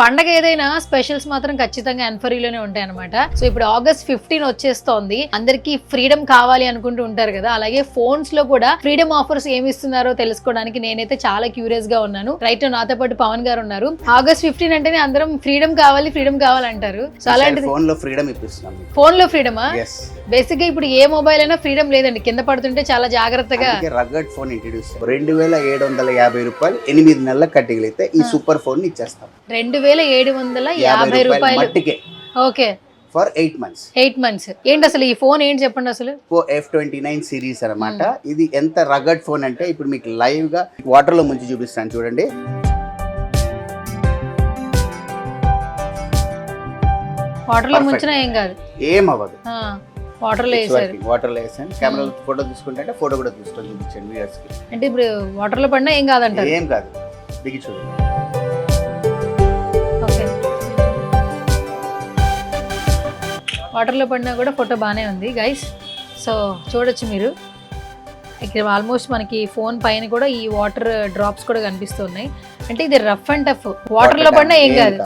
పండగ ఏదైనా స్పెషల్స్ మాత్రం ఖచ్చితంగా ఎన్ఫరీలోనే ఉంటాయి అనమాట సో ఇప్పుడు ఆగస్ట్ ఫిఫ్టీన్ వచ్చేస్తోంది. అందరికి ఫ్రీడమ్ కావాలి అనుకుంటూ ఉంటారు కదా. అలాగే ఫోన్స్లో కూడా ఫ్రీడమ్ ఆఫర్స్ ఏమి ఇస్తున్నారో తెలుసుకోవడానికి నేనైతే చాలా క్యూరియస్గా ఉన్నాను. రైట్ నాతో పాటు పవన్ గారు ఉన్నారు. ఆగస్ట్ ఫిఫ్టీన్ అంటేనే అందరం ఫ్రీడమ్ కావాలి ఫ్రీడమ్ కావాలంటారు. సో అలాంటిది ఫోన్లో ఫ్రీడమ్ ఫోన్లో ఫ్రీడమా? బేసిక్గా ఇప్పుడు ఏ మొబైల్ అయినా ఫ్రీడమ్ లేదండి. కింద పడుతుంటే చాలా జాగ్రత్తగా రగ్గడ్ ఫోన్ ఇంట్రడ్యూస్ రెండు వేల ఏడు వందల యాభై రూపాయలు ఎనిమిది నెలలకు కట్టగలిగితే ఈ సూపర్ ఫోన్ ఇచ్చేస్తాం. రెండు వేల ఏడు వందల యాభై రూపాయలు okay. For eight months eight months ఏంటి అసలు ఈ ఫోన్ ఏంటి చెప్పండి అసలు? ఎఫ్ ట్వంటీ నైన్ సిరీస్ అనమాట ఇది ఎంత రగడ్ ఫోన్ అంటే ఇప్పుడు మీకు లైవ్గా వాటర్లో ముంచి చూపిస్తాను చూడండి. వాటర్లో. ముంచినా ఏం కాదు. ఏం అవ్వదు. వాటర్లో వేసారు. వాటర్లో వేసాను. కెమెరా ఫోటో తీసుకుంటే ఫోటో కూడా తీసుకొని చూపించండి అంటే ఇప్పుడు వాటర్లో పడినా ఏం కాదంటారు? ఏం కాదు. దిగి చూడండి వాటర్లో పడినా కూడా ఫోటో బాగానే ఉంది గైస్ సో చూడొచ్చు మీరు. ఇక్కడ ఆల్మోస్ట్ మనకి ఫోన్ పైన కూడా ఈ వాటర్ డ్రాప్స్ కూడా కనిపిస్తున్నాయి అంటే ఇది రఫ్ అండ్ టఫ్ వాటర్లో పడినా ఏం కాదు.